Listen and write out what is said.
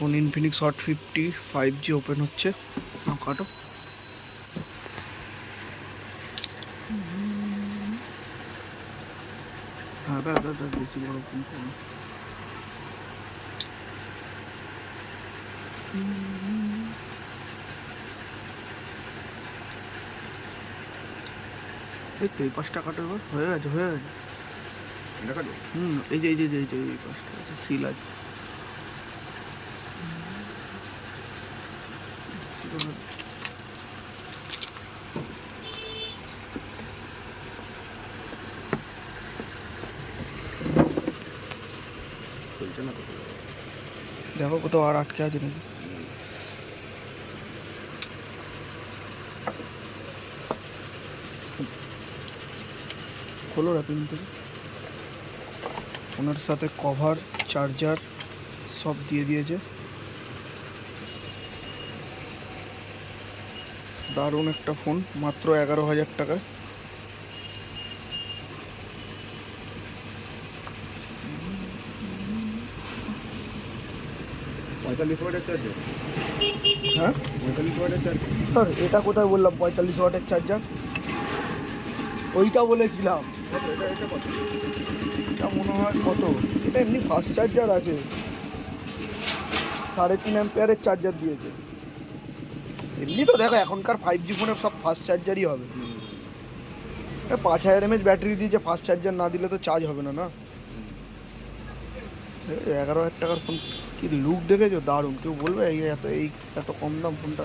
Phone Infinix Hot fifty five G open হচ্ছে। কাটো। হ্যাঁ দাদা দাদা বেশি বড় ফোন করো। এই তো এই পাঁচটা কাটো এবার। হয়ে গেছে হয়ে গেছে। হুম এই যে এই যে এই যে এই পাঁচটা আছে সিল আছে চলছে না তো দেখো কোথাও আর আটকে আছে নাকি? খোলো র্যাপিং থেকে ওনার সাথে কভার চার্জার সব দিয়ে দিয়েছে। দারুণ একটা ফোন মাত্র এগারো হাজার টাকা। হ্যাঁ? স্যার এটা কোথায় বললাম পঁয়তাল্লিশ ওয়াটের চার্জার ওইটা বলেছিলাম। এটা মনে হয় কত? এটা এমনি ফাস্ট চার্জার আছে। সাড়ে তিন অ্যাম্পিয়ারের চার্জার দিয়েছে। এমনি তো দেখো, এখনকার ফাইভ জি ফোনের সব ফাস্ট চার্জারই হবে। পাঁচ হাজার এমএচ ব্যাটারি দিয়ে যে ফাস্ট চার্জার না দিলে তো চার্জ হবে না না? এগারো হাজার টাকার ফোন কি লুক দেখেছ? দারুণ কেউ বলবে, এই এত এই এত কম দাম ফোনটা